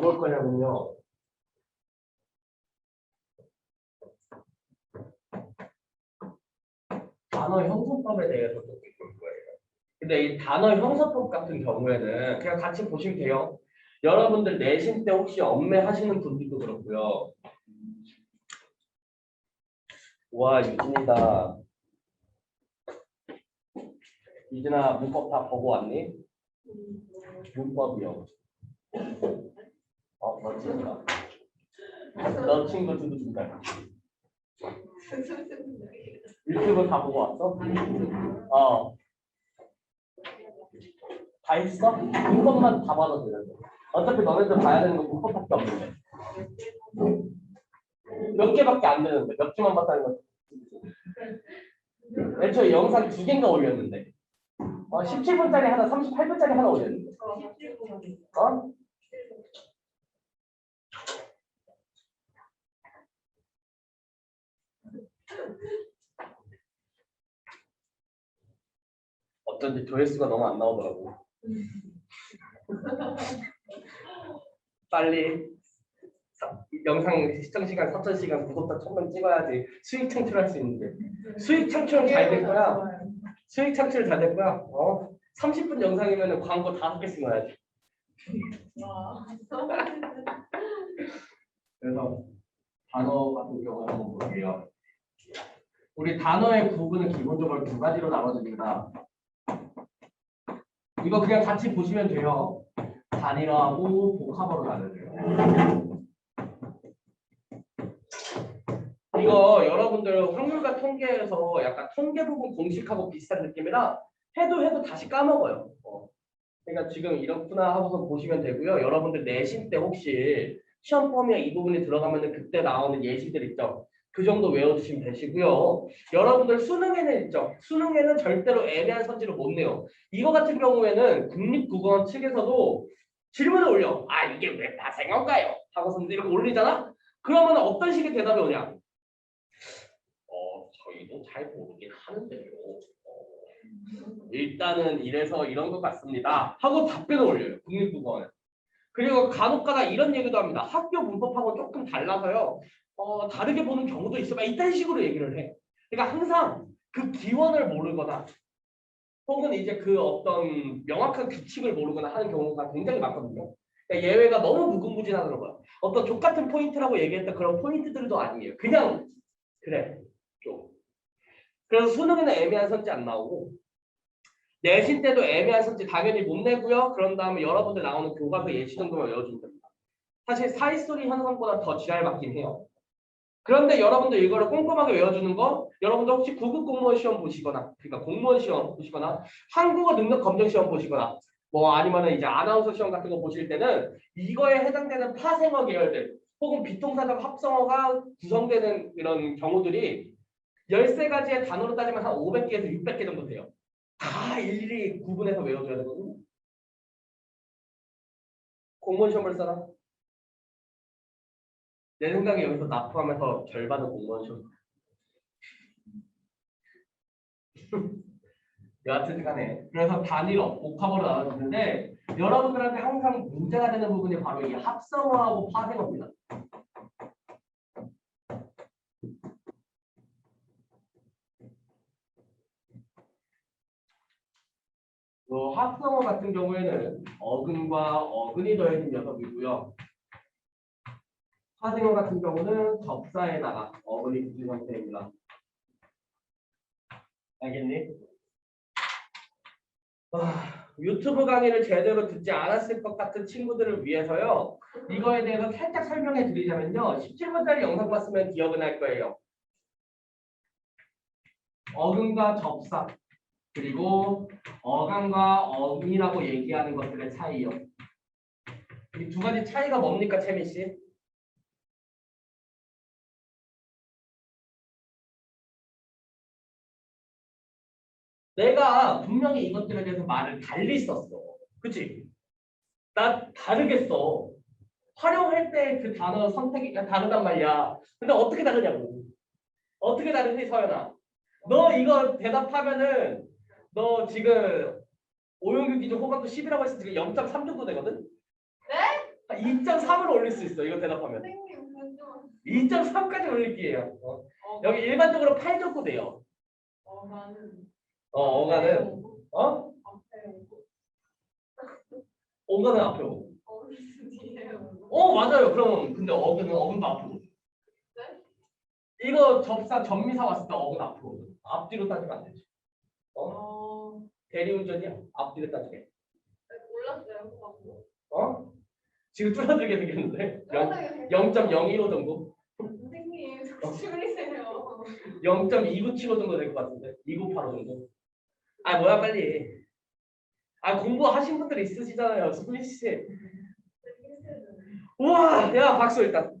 뭐 볼 거냐면요. 단어 형성법에 대해서 좀볼 거예요. 근데 이 단어 형성법 같은 경우에는 그냥 같이 보시면 돼요. 여러분들 내신 때 혹시 엄매 하시는 분들도 그렇고요. 와 유진이다. 유진아 문법 다 보고 왔니? 문법이요. 어. 너 친구 누구 준다. 유튜브 다 보고 왔어? 어. 다 했어? 문법만 다 받아도 되는데. 어차피 너네들 봐야 되는 거 문법밖에 없는데. 몇 개밖에 안 되는데 몇 개만 봤다는 거. 애초에 영상 두 개인가 올렸는데. 어, 17분짜리 하나, 38분짜리 하나 올렸는데. 어? 어쩐지 조회수가 너무 안 나오더라고. 빨리 사- 영상 시청 시간 4천 시간 구독자 1000명 찍어야지 수익 창출할 수 있는데 수익 창출은 잘 될 거야. 수익 창출 잘 될 거야. 어? 30분 영상이면 광고 다섯 개씩 넣어야지. 그래서 단어 같은 경우 한번 볼게요. 우리 단어의 구분은 기본적으로 두 가지로 나눠집니다. 이거 그냥 같이 보시면 돼요. 단일화하고 복합으로 나눠져요. 이거 여러분들 확률과 통계에서 약간 통계 부분 공식하고 비슷한 느낌이라 해도 해도 다시 까먹어요. 어. 그러니까 지금 이렇구나 하고서 보시면 되고요. 여러분들 내신 때 혹시 시험 범위에 이 부분이 들어가면 그때 나오는 예시들 있죠. 그 정도 외워주시면 되시고요. 여러분들 수능에는 있죠. 수능에는 절대로 애매한 선지를 못 내요. 이거 같은 경우에는 국립국어원 측에서도 질문을 올려. 아 이게 왜 파생어인가요? 하고서 이렇게 올리잖아. 그러면 어떤 식의 대답이 오냐? 어 저희도 잘 모르긴 하는데요. 어, 일단은 이래서 이런 것 같습니다. 하고 답변을 올려요. 국립국어원. 그리고 간혹가다 이런 얘기도 합니다. 학교 문법하고 조금 달라서요. 어, 다르게 보는 경우도 있어. 막 이딴 식으로 얘기를 해. 그러니까 항상 그 기원을 모르거나 혹은 이제 그 어떤 명확한 규칙을 모르거나 하는 경우가 굉장히 많거든요. 그러니까 예외가 너무 무궁무진하다는 거야. 어떤 족 같은 포인트라고 얘기했던 그런 포인트들도 아니에요. 그냥 그래 좀. 그래서 수능에는 애매한 선지 안 나오고 내신 때도 애매한 선지 당연히 못 내고요. 그런 다음에 여러분들 나오는 교과서 예시 정도만 외워주면 됩니다. 사실 사이소리 현상보다 더 지랄 맞긴 해요. 그런데 여러분들 이거를 꼼꼼하게 외워주는 거 여러분들 혹시 구급 공무원 시험 보시거나 그러니까 공무원 시험 보시거나 한국어 능력 검정 시험 보시거나 뭐 아니면은 이제 아나운서 시험 같은 거 보실 때는 이거에 해당되는 파생어 계열들 혹은 비통사적 합성어가 구성되는 이런 경우들이 13가지의 단어로 따지면 한 500개에서 600개 정도 돼요. 다 일일이 구분해서 외워줘야 되거든요. 공무원 시험 볼 사람? 내 생각에 여기서 납부하면서 절반은 공무원 시험. 여하튼 간에 그래서 단위로 복합으로 나눠지는데 여러분들한테 항상 문제가 되는 부분이 바로 이 합성어하고 파생어입니다. 어, 합성어 같은 경우에는 어근과 어근이 더해진 녀석이고요. 파생어 같은 경우는 접사에다가 어근이 붙은 형태입니다. 알겠니? 아, 유튜브 강의를 제대로 듣지 않았을 것 같은 친구들을 위해서요. 이거에 대해서 살짝 설명해 드리자면요. 17분짜리 영상 봤으면 기억은 할 거예요. 어근과 접사 그리고 어간과 어근이라고 얘기하는 것들의 차이요. 이 두 가지 차이가 뭡니까, 채미 씨? 내가 분명히 이것들에 대해서 말을 달리 썼어. 그치? 나 다르게 써. 활용할 때 그 단어 선택이 다르단 말이야. 근데 어떻게 다르냐고. 어떻게 다르지, 서연아? 너 이거 대답하면은 너 지금 오용규 기준 호감도 10이라고 했을 때 지금 0.3 정도 되거든? 네? 2.3으로 올릴 수 있어. 이거 대답하면. 선생님 그죠? 2.3까지 올릴 기회야. 어. 어, 여기 일반적으로 8 적고 돼요. 어 나는 어, 어가는 어? 앞에 오고 어가는 앞에 오고. 어 어, 맞아요. 그럼 근데 어근은 어근도 앞으로. 네? 이거 접사 전미사 왔을 때 어근 앞으로. 앞뒤로 따지면 안 되지. 어? 어 대리운전이야. 앞뒤로 따지게. 몰랐어요 어? 지금 줄어들게 생겼는데. 0, 네. 0.015 정도? 선생님 줄이세요 0.2975 정도 될 것 같은데 2985 정도 아 뭐야 빨리. 아 공부하신 분들 있으시잖아요 수빈 씨. 우와 야 박수 일단.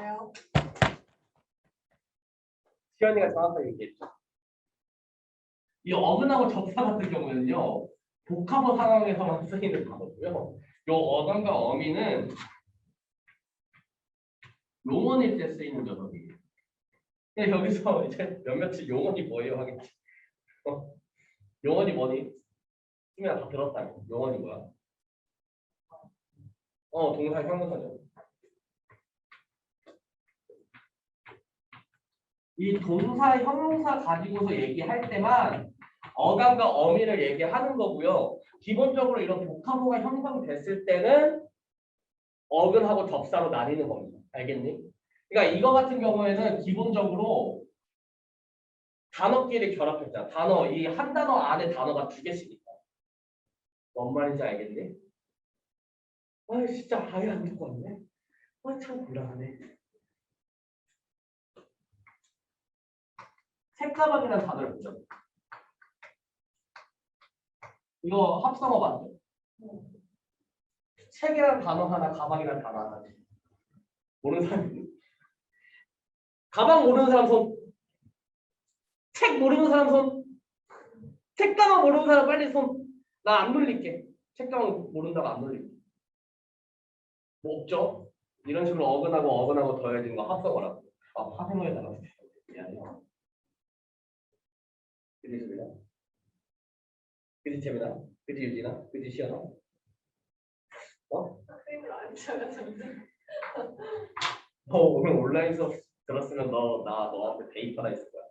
왜요? 시연이가 정확하게 얘기했죠. 이 어근하고 접사 같은 경우는요 복합어 상황에서만 쓰이는 단어고요. 요 어간과 어미는 용언일 때 쓰이는 녀석이에요 근데 여기서 이제 몇몇이 용언이 뭐예요 하겠지. 어? 용언이 뭐니? 수민아 다 들었다 용언이 뭐야? 어 동사 형용사죠 이 동사 형용사 가지고서 얘기할 때만 어감과 어미를 얘기하는 거고요. 기본적으로 이런 복합어가 형성됐을 때는 어근하고 접사로 나뉘는 겁니다. 알겠니? 그러니까 이거 같은 경우에는 기본적으로 단어끼리 결합했잖아. 단어 이 한 단어 안에 단어가 두 개씩 있다. 뭔 말인지 알겠니? 아 진짜 아예 안 듣고 왔네. 아 참 곤란하네. 책가방이라는 단어를 보죠. 이거 합성어 맞죠? 책이라는 단어 하나, 가방이라는 단어 하나. 모르는 사람? 가방 모르는 사람 손. 책 모르는 사람 손. 책가방 모르는 사람 빨리 손. 나안 놀릴게. 책가방 모른다고 안 놀릴게. 뭐 없죠? 이런 식으로 어근하고 어근하고 더해지는 거 합성어라고. 아, 화생어에다가 미안해요. 그지 수빈아? 그지 재민아? 그지 유진아? 그지 시연아? 선생님을 안 점점 너 오늘 온라인 수업 들었으면 너 나 너한테 데이터 하나 있을 거야.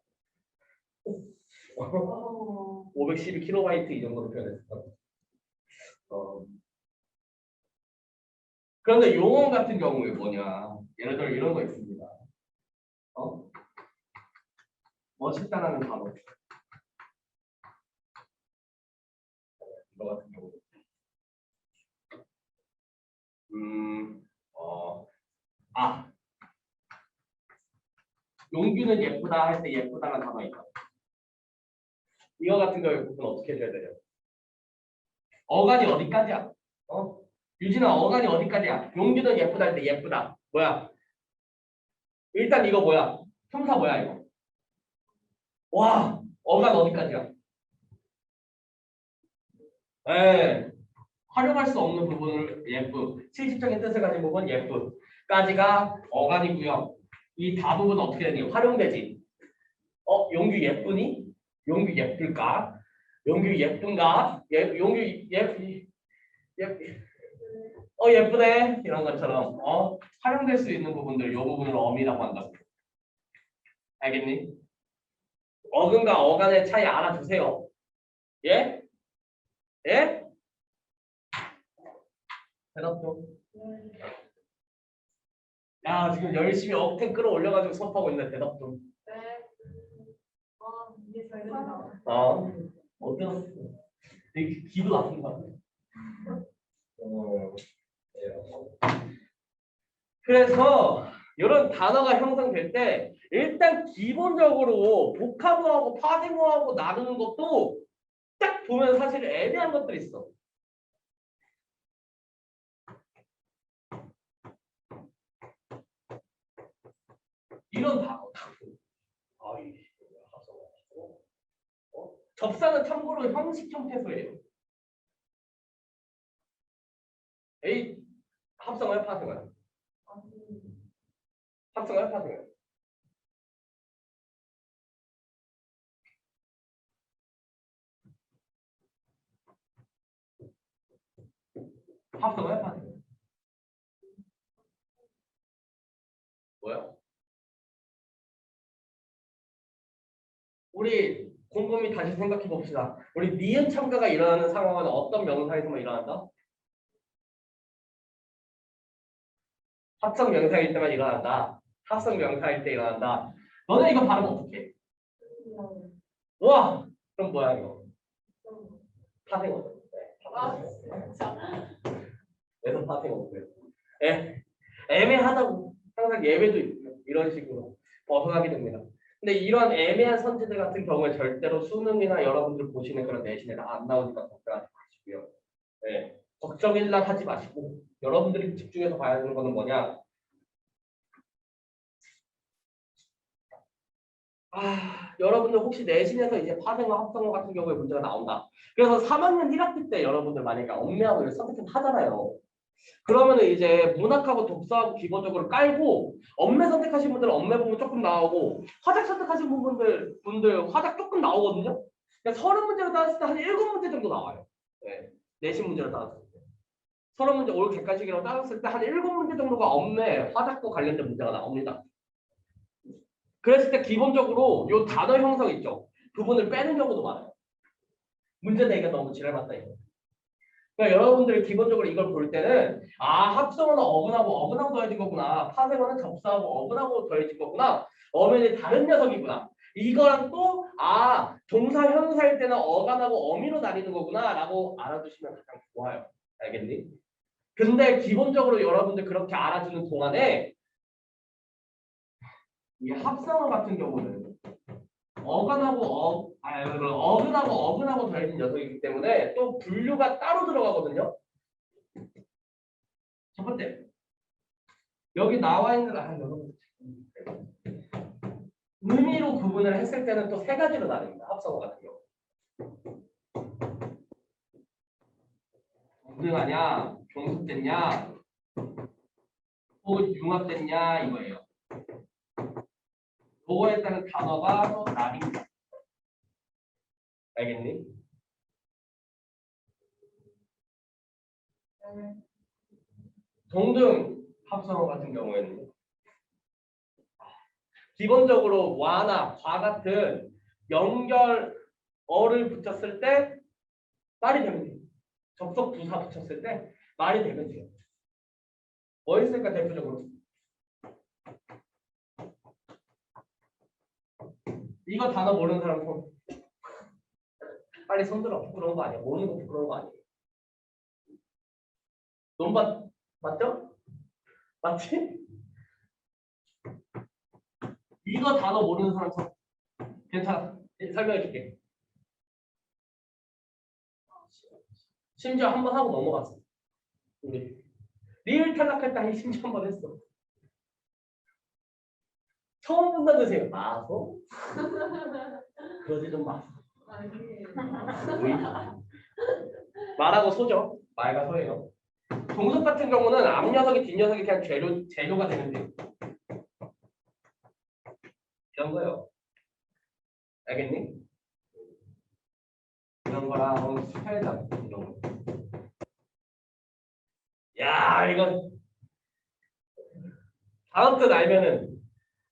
어 512kB 이 정도로 표현했을 거야. 어. 그런데 용어 같은 경우에 뭐냐? 예를 들어 이런 거 있습니다. 어? 멋있다라는 단어. 이거 같은 경우. 음, 어, 아, 용규는 예쁘다 할 때 예쁘다라는 단어 있다. 이거 같은 경우에 구분 어떻게 해줘야 돼요? 어간이 어디까지야? 어? 유진아 어간이 어디까지야? 용규는 예쁘다 할때 예쁘다. 뭐야? 일단 이거 뭐야? 형사 뭐야 이거? 와 어간 어디까지야? 에 활용할 수 없는 부분을 예쁘 실질적인 뜻을 가진 부분 예쁘까지가 어간이고요. 이 다부분 어떻게 되니? 활용되지. 어 용규 예쁘니? 용규 예쁠까? 용규 예쁜가? 예 용규 예쁘 예어 예쁘네 이런 것처럼 어 활용될 수 있는 부분들 이 부분을 어미라고 한다고 알겠니? 어근과 어간의 차이 알아두세요 예? 예? 대답 좀. 야 지금 열심히 억텐 끌어올려가지고 수업하고 있는데 대답 좀. 네. 아어 어땠어? 되게 기도 나쁜 거 같아. 어. 그래서 이런 단어가 형성될 때 일단 기본적으로 복합어하고 파생어하고 나누는 것도 딱 보면 사실 애매한 것들이 있어. 이런 단어. 접사는 참고로 형식 형태소예요. A 합성할 파생할 합성할 파생할 합성할 파생할 뭐야? 우리 곰곰이 다시 생각해 봅시다. 우리 니은 참가가 일어나는 상황은 어떤 명사에서만 일어난다? 합성 명사일 때만 일어난다. 합성 명사일 때 일어난다. 너네 이거 발음 어떻게 해? 와! 그럼 뭐야 이거? 파생어. 네, 아 파생어. 그래서 파생어고요. 예. 애매하다고 항상 예외도 있고 이런 식으로 벗어나게 됩니다. 근데 이런 애매한 선지들 같은 경우에 절대로 수능이나 여러분들 보시는 그런 내신에 안 나오니까 걱정하지 마시고요. 예. 걱정일랑 하지 마시고 여러분들이 집중해서 봐야 되는 거는 뭐냐? 아, 여러분들 혹시 내신에서 이제 파생어, 합성어 같은 경우에 문제가 나온다. 그래서 3학년 1학기 때 여러분들 만약에 엄매하고 선택을 하잖아요. 그러면은 이제 문학하고 독서하고 기본적으로 깔고 엄매 선택하신 분들은 엄매 부분 조금 나오고 화작 선택하신 분들 분들 화작 조금 나오거든요. 그러니까 서른 문제로 따졌을 때 한 일곱 문제 정도 나와요. 네. 내신 문제로 따졌을 때. 서른 문제 올 객관식이라고 따졌을 때 한 일곱 문제 정도가 엄매 화작과 관련된 문제가 나옵니다. 그랬을 때 기본적으로 요 단어 형성 있죠. 부분을 빼는 경우도 많아요. 문제 내기가 너무 지랄맞다 이거. 그러니까 여러분들이 기본적으로 이걸 볼 때는 아 합성어는 어근하고 어근하고 더해진 거구나. 파생어는 접수하고 어근하고 더해진 거구나. 어면이 다른 녀석이구나. 이거랑 또 아 동사 현사일 때는 어간하고 어미로 나뉘는 거구나 라고 알아두시면 가장 좋아요. 알겠니? 근데 기본적으로 여러분들 그렇게 알아주는 동안에 이 합성어 같은 경우는 어간하고 어, 아, 그 어근하고 어근하고 더해진 녀석이기 때문에 또 분류가 따로 들어가거든요. 첫 번째 여기 나와 있는 아 여러분 의미로 구분을 했을 때는 또 세 가지로 나뉩니다. 합성어 같은 경우. 무등하냐, 종속됐냐, 혹은 융합됐냐 이거예요. 그거에 따른 단어가 또 나뉩니다. 알겠니? 동등 합성어 같은 경우에는 기본적으로 와나 과 같은 연결어를 붙였을 때 말이 되면 돼요. 접속 부사 붙였을 때 말이 되면 돼요. 뭐 있을까 대표적으로? 이거 단어 모르는 사람 손. 빨리 손 들어. 부끄러운 거 아니야. 모르는 거 부끄러운 거 아니에요. 논밭 맞죠? 맞지? 이거 단어 모르는 사람 손. 괜찮아. 예, 설명해 줄게. 심지어 한 번 하고 넘어갔어. 우리 리을 탈락할 때한 심지어 한 번 했어. 처음 본다 드세요. 마소? 그러지 좀 마소. 아니. 오이. 말하고 소죠. 말과 소예요. 동석 같은 경우는 앞 녀석이 뒷 녀석이 그냥 재료 재료가 돼요. 이런 거요. 알겠니? 이런 거랑 스펠장 이런 거. 야 이거 다음 뜻 알면은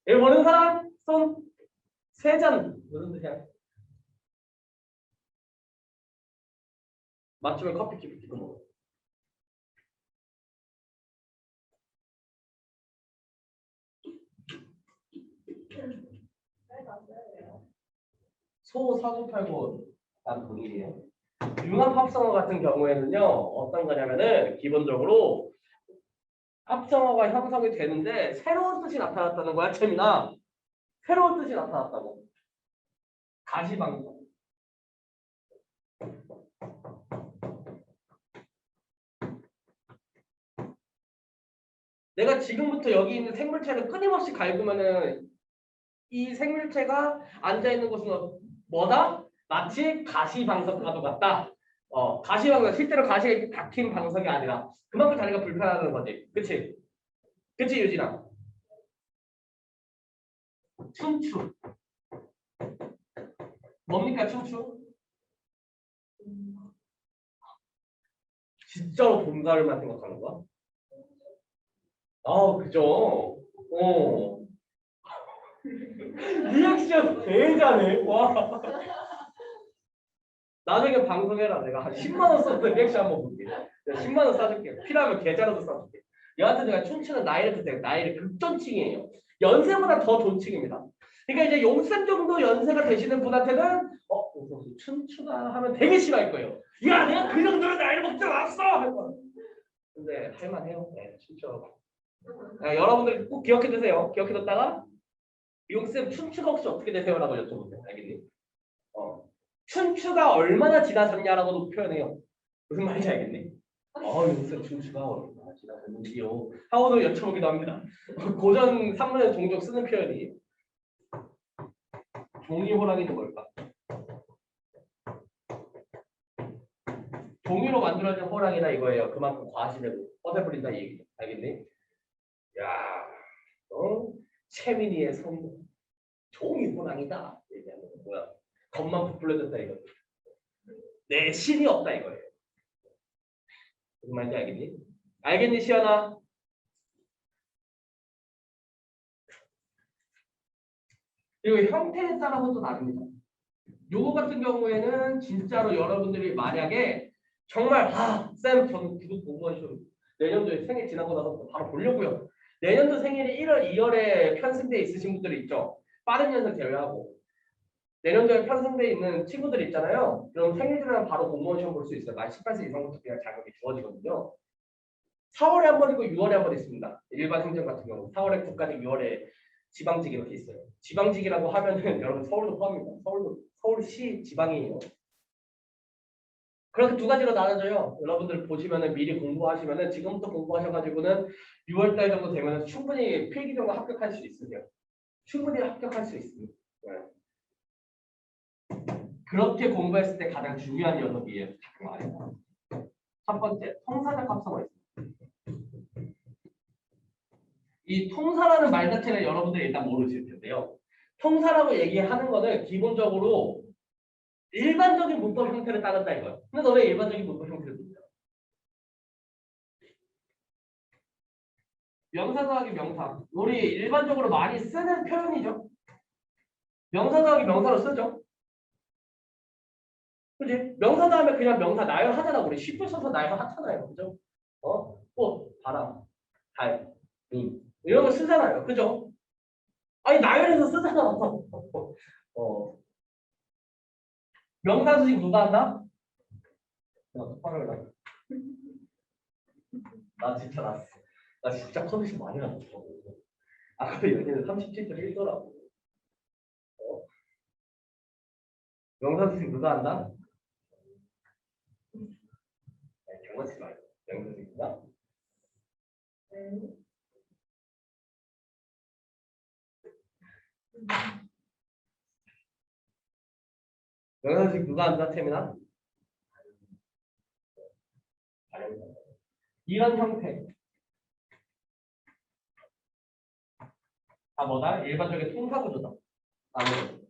이거 모르는 사람 손 세잔 무슨 뜻이야? 맞추면 커피 기프티도 먹어. 소 사고 팔고 난 돈이에요. 융합 합성어 같은 경우에는요 어떤 거냐면은 기본적으로 합성어가 형성이 되는데 새로운 뜻이 나타났다는 거야 채민아 새로운 뜻이 나타났다고 가시방송 내가 지금부터 여기 있는 생물체를 끊임없이 갈구면은 이 생물체가 앉아 있는 곳은 어- 뭐다? 마치 가시방석과도 같다. 어, 가시방석 실제로 가시가 이렇게 박힌 방석이 아니라 그만큼 자리가 불편하다는 거지. 그치? 그치 유진아? 춘추. 뭡니까 춘추? 진짜로 동사를만 생각하는 거야? 아, 그죠? 어. 리액션 대자네. 와. 나중에 방송해라. 내가 한 10만 원 썼던 리액션 한번 볼게. 내가 10만 원 싸줄게. 필요하면 계좌로도 싸줄게. 여하튼 제가 춤추는 나이를 그때 나이를 극존칭이에요. 연세보다 더 존칭입니다. 그러니까 이제 용쌤 정도 연세가 되시는 분한테는 어, 춤추다 하면 되게 싫어할 거예요. 야, 내가 그 정도로 나이를 먹지 않았어. 할 거야. 근데 할만해요. 네, 춤춰. 아, 여러분들 꼭 기억해 두세요. 기억해 뒀다가 용쌤 춘추가 혹시 어떻게 되세요라고 여쭤보세요. 알겠니? 어. 춘추가 얼마나 지나셨냐라고도 표현해요. 무슨 말인지 알겠니? 어, 용쌤 춘추가 얼마나 지나셨는지요. 하고도 여쭤보기도 합니다. 고전 산문에 종종 쓰는 표현이 종이 호랑이는 뭘까? 종이로 만들어진 호랑이다 이거예요. 그만큼 허세 부린다 이 얘기. 알겠니? 야, 어? 채민이의 성공. 종이 호랑이다. 얘기하는 거 뭐야? 겉만 부풀려졌다 이거. 내 신이 없다 이거예요. 무슨 말인지 알겠니? 알겠니 시연아? 그리고 형태에 따라서 또 다릅니다. 요거 같은 경우에는 진짜로 여러분들이 만약에 정말 아쌤 저는 구독 공무원 시험 내년도에 생일 지나고 나서 바로 보려고요. 내년도 생일이 1월 2월에 편승돼 있으신 분들이 있죠. 빠른 년생 제외하고 내년도에 편승돼 있는 친구들 있잖아요. 그럼 생일 지나면 바로 공무원 시험 볼 수 있어요. 만 18세 이상부터 그냥 자격이 주어지거든요. 4월에 한 번 있고 6월에 한 번 있습니다. 일반 행정 같은 경우 4월에 국가직 6월에 지방직 이렇게 있어요. 지방직이라고 하면은 여러분 서울도 포함입니다. 서울도 서울시 지방이에요. 그렇게 두 가지로 나눠져요. 여러분들 보시면은 미리 공부하시면은 지금부터 공부하셔가지고는 6월달 정도 되면은 충분히 필기 정도 합격할 수 있으세요. 충분히 합격할 수 있습니다. 네. 그렇게 공부했을 때 가장 중요한. 잠깐 말해요. 첫 번째, 통사적 합성어. 이 통사라는 말 자체를 여러분들이 일단 모르실 텐데요. 통사라고 얘기하는 거는 기본적으로 일반적인 문법 형태를 따른다 이거예요. 근데 너네 일반적인 문법 형태를 모르죠? 명사 더하기 명사. 우리 일반적으로 많이 쓰는 표현이죠. 명사 더하기 명사로 쓰죠. 그지? 명사 다음에 그냥 명사 나열하잖아. 우리 10분 써서 나열하잖아요. 그죠? 어? 꽃, 바람, 달, 님 이런 거 쓰잖아요. 그죠? 아니 나열해서 쓰잖아. 어. 명사 수식 누가 한다? 나 똑바로 해라. 나 진짜 났어. 나 진짜 컨디션 많이 났어. 아까 여기는 37점 1더라고. 어? 명사 수식 누가 한다? 장난치지 말고. 수식 누가? 명사 수식 누가 한다? 태민아? 이런 형태. 다 뭐다? 일반적인 통사 구조다. 아무래도.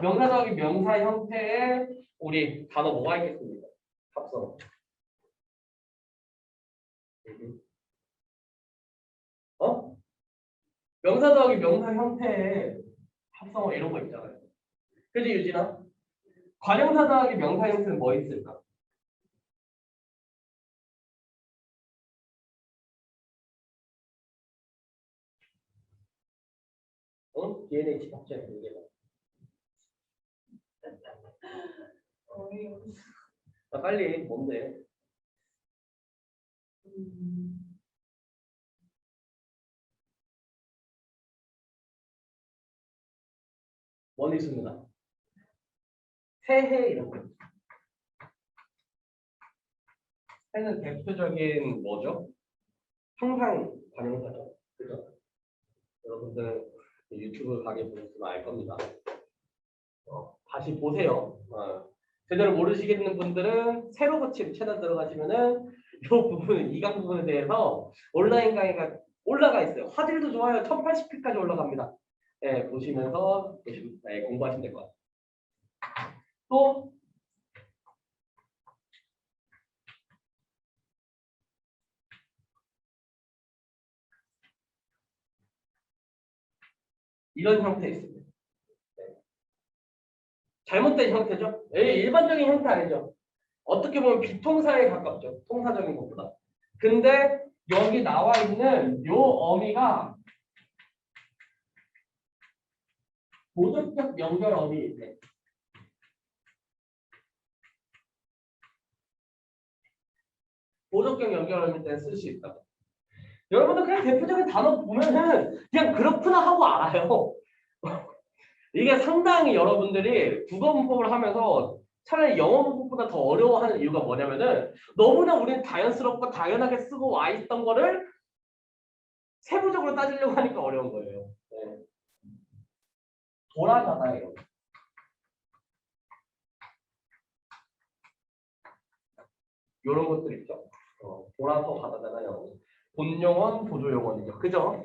명사 더하기 명사 형태에 우리 단어 뭐가 있겠습니까? 합성. 명사 더하기 명사 형태에 합성어 이런 거 있잖아요. 그지 유진아? 관형사 더하기 명사 형태는 뭐 있을까? 어? DNA 공개가. 어이없어. 아, 빨리 뭔데? 음, 멀리 있습니다. 새해 거. 새는 대표적인 뭐죠? 항상 관용사죠. 그죠? 여러분들 유튜브 가게 보셨으면 알 겁니다. 어, 다시 보세요. 어, 제대로 모르시겠는 분들은 새로 고침 채널 들어가시면은 이 부분, 이강 부분에 대해서 온라인 강의가 올라가 있어요. 화질도 좋아요. 1080p까지 올라갑니다. 예, 보시면서 보시, 예, 공부하시면 될 것 같아요. 또 이런 형태 있습니다. 네. 잘못된 형태죠? 예, 일반적인 형태 아니죠? 어떻게 보면 비통사에 가깝죠. 통사적인 것보다. 근데 여기 나와 있는 요 어미가 보조적 연결 때 보조적 연결 어미일 때는 쓸수 있다. 여러분들 그냥 대표적인 단어 보면은 그냥 그렇구나 하고 알아요. 이게 상당히 여러분들이 국어 문법을 하면서 차라리 영어 문법보다 더 어려워하는 이유가 뭐냐면은 너무나 우리는 자연스럽고 당연하게 쓰고 와 있던 거를 세부적으로 따지려고 하니까 어려운 거예요. 네. 돌아가나요. 이런 것들 있죠. 어, 돌아서 가다잖아요. 본용언, 보조용언이죠. 그죠?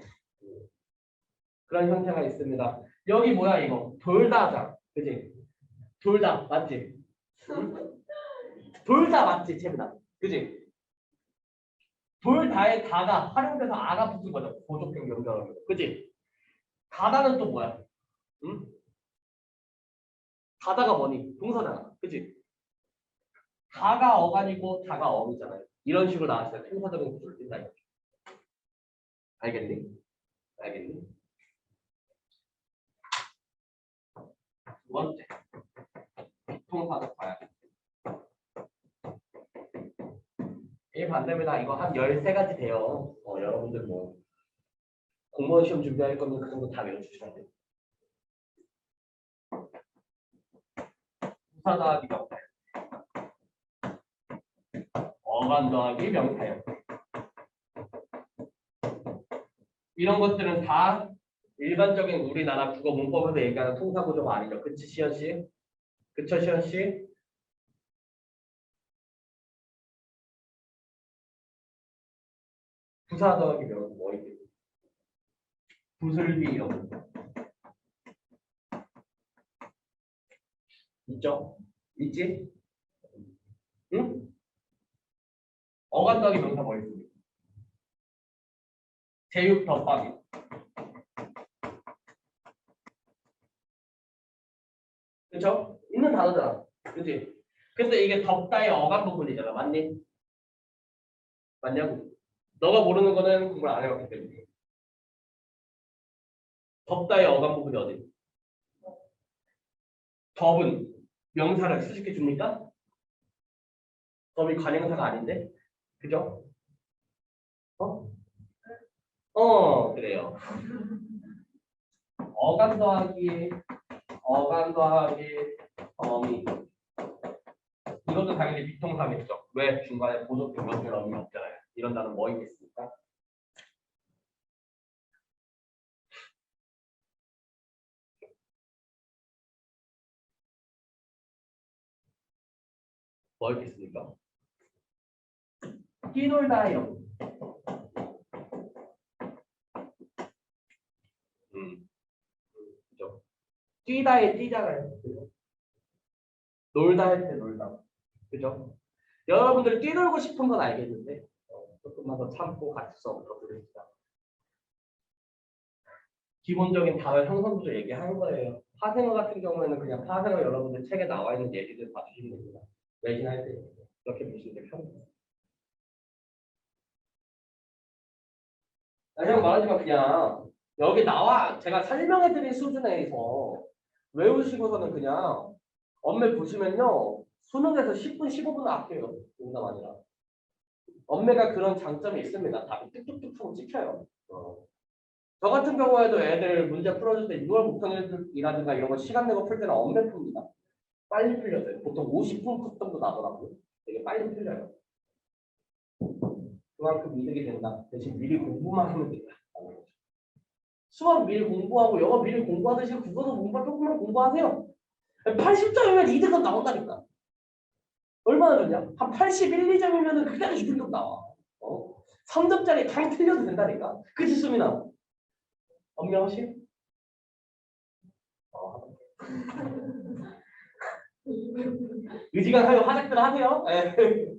그런 형태가 있습니다. 여기 뭐야 이거? 돌다자. 그지? 돌다 맞지? 응? 돌다 맞지 채민아? 그지? 돌다의 다가 활용돼서 아가 붙은 거죠. 보조격 연결하는 거. 그지? 가다는 또 뭐야? 응? 가다가 뭐니? 동사잖아. 그지? 가가 어간이고 다가 어이잖아요. 이런 식으로 나왔어요. 통사적인 구조를 띈다. 알겠니? 알겠니? 두 번째 통사적 봐야 이 반대입니다. 이거 한 13가지 돼요. 어, 여러분들 뭐 공무원 시험 준비할 거면 그 정도 다 외워주시면 돼요. 부사 더하기 명사형 어간 더하기 명사형 이런 것들은 다 일반적인 우리나라 국어 문법에서 얘기하는 통사 구조가 아니죠. 그치 시현 씨? 그쵸 시현 씨? 부사 더하기 명사 뭐 있겠지? 부슬비 이런 거 있죠? 있지? 응? 어간 더하기 명사 뭐 있습니까? 제육 덮밥이 그쵸? 있는 단어잖아. 그치? 근데 이게 덥다의 어감 부분이잖아. 맞니? 맞냐고? 너가 모르는 거는 공부를 안 해봤기 때문에. 덥다의 어감 부분이 어디? 덥은 명사를 수식해 줍니까? 덥이 관형사가 아닌데? 그죠? 어? 어, 그래요. 어감 더하기 어간 더하기 어미 이것도 당연히 비통사겠죠. 왜 중간에 보조격 연결 어미 없잖아요. 이런 단어 뭐 있겠습 뭐 있겠습니까? 뛰놀다요. 음, 그죠. 뛰다에 뛰잖아요. 그죠? 놀다 할 때 놀다. 그죠? 여러분들 뛰놀고 싶은 건 알겠는데 어, 조금만 더 참고 같이 수업을 들으시다. 기본적인 단어 형성부터 얘기하는 거예요. 파생어 같은 경우에는 그냥 파생어 여러분들 책에 나와 있는 예시들 봐주시면 됩니다. 외신할 때 이렇게 보시면 될 편입니다. 그냥 말하지만 그냥. 여기 나와. 제가 설명해드린 수준에서 외우시고서는 그냥 엄매 보시면요 수능에서 10분 15분 아껴요 농담 아니라. 엄매가 그런 장점이 있습니다. 답이 뚝뚝뚝 하고 찍혀요. 어. 저 같은 경우에도 애들 문제 풀어줄 때 6월 목평일이라든가 이런 거 시간 내고 풀 때는 엄매 풉니다 빨리 풀려요 보통 50분 정도 나더라고요 되게 빨리 풀려요 그만큼 이득이 된다 대신 미리 공부만 하면 된다 수학 미리 공부하고 영어 미리 공부하듯이 국어도 공부 조금만 공부하세요. 80점이면 2등급 나온다니까. 얼마나 좋냐? 한 81, 2점이면 그대로 2등급 나와. 어? 3점짜리 당 틀려도 된다니까. 그치 수민아? 엄명하시? 어. 의지가 하요 화작들 하세요. 예. 어.